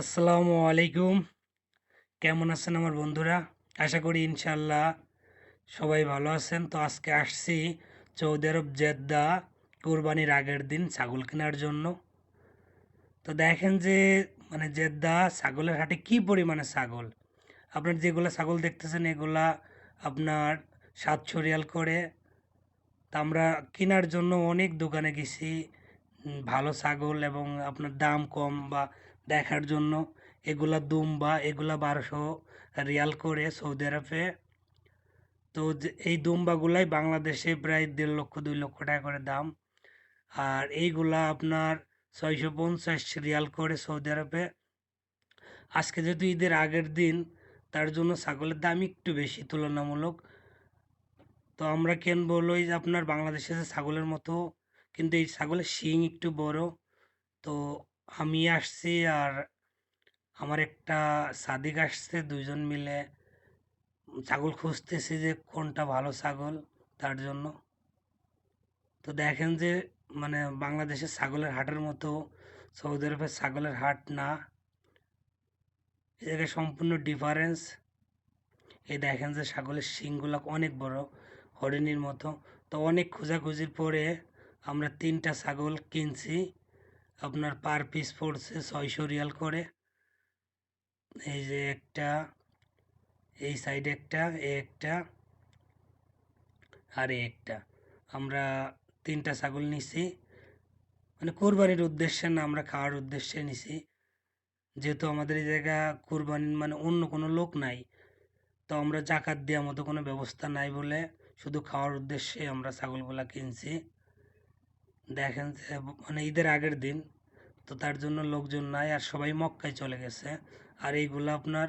আসসালামু আলাইকুম। কেমন আছেন আমার বন্ধুরা? আশা করি ইনশাল্লাহ সবাই ভালো আছেন। তো আজকে আসছি সৌদি আরব জেদ্দা কোরবানির আগের দিন ছাগল কেনার জন্য। তো দেখেন যে মানে জেদ্দা ছাগলের হাটে কি পরিমাণে ছাগল? আপনার যেগুলো ছাগল দেখতেছেন, এগুলা আপনার সাতশো রিয়াল করে। তা আমরা কেনার জন্য অনেক দোকানে গেছি। ভালো ছাগল এবং আপনার দাম কম বা দেখার জন্য। এগুলা দুম্বা, এগুলা বারোশো রিয়াল করে সৌদি আরবে। তো এই দুম্বাগুলাই বাংলাদেশে প্রায় দেড় লক্ষ, দুই লক্ষ টাকা করে দাম। আর এইগুলা আপনার ছয়শো পঞ্চাশ রিয়াল করে সৌদি আরবে। আজকে যেহেতু ঈদের আগের দিন, তার জন্য ছাগলের দাম একটু বেশি তুলনামূলক। তো আমরা কেন হলো এই যে আপনার বাংলাদেশে ছাগলের মতো, কিন্তু এই ছাগলের শিং একটু বড়। তো আমি আসছি আর আমার একটা সাদিক আসছে দুইজন মিলে। ছাগল খুঁজতেছি যে কোনটা ভালো ছাগল তার জন্য। তো দেখেন যে মানে বাংলাদেশের ছাগলের হাটের মতো সৌদি আরবের ছাগলের হাট না। এ জায়গায় সম্পূর্ণ ডিফারেন্স এই দেখেন যে ছাগলের শিংগুলো অনেক বড়, হরিণীর মতো। তো অনেক খোঁজাখুঁজির পরে আমরা তিনটা ছাগল কিনছি। আপনার পার পিস পড়ছে ছয়শো রিয়াল করে। এই যে একটা, এই সাইডে একটা, এ একটা, আর এ একটা। আমরা তিনটা ছাগল নিছি। মানে কোরবানির উদ্দেশ্যে না, আমরা খাওয়ার উদ্দেশ্যে নিছি। যেহেতু আমাদের এই জায়গা কোরবানির মানে অন্য কোনো লোক নাই, তো আমরা জাকাত দেওয়ার মতো কোনো ব্যবস্থা নাই বলে শুধু খাওয়ার উদ্দেশ্যে আমরা ছাগলগুলা কিনছি। দেখেন যে মানে ঈদের আগের দিন, তো তার জন্য লোকজন নাই আর সবাই মক্কায় চলে গেছে। আর এইগুলো আপনার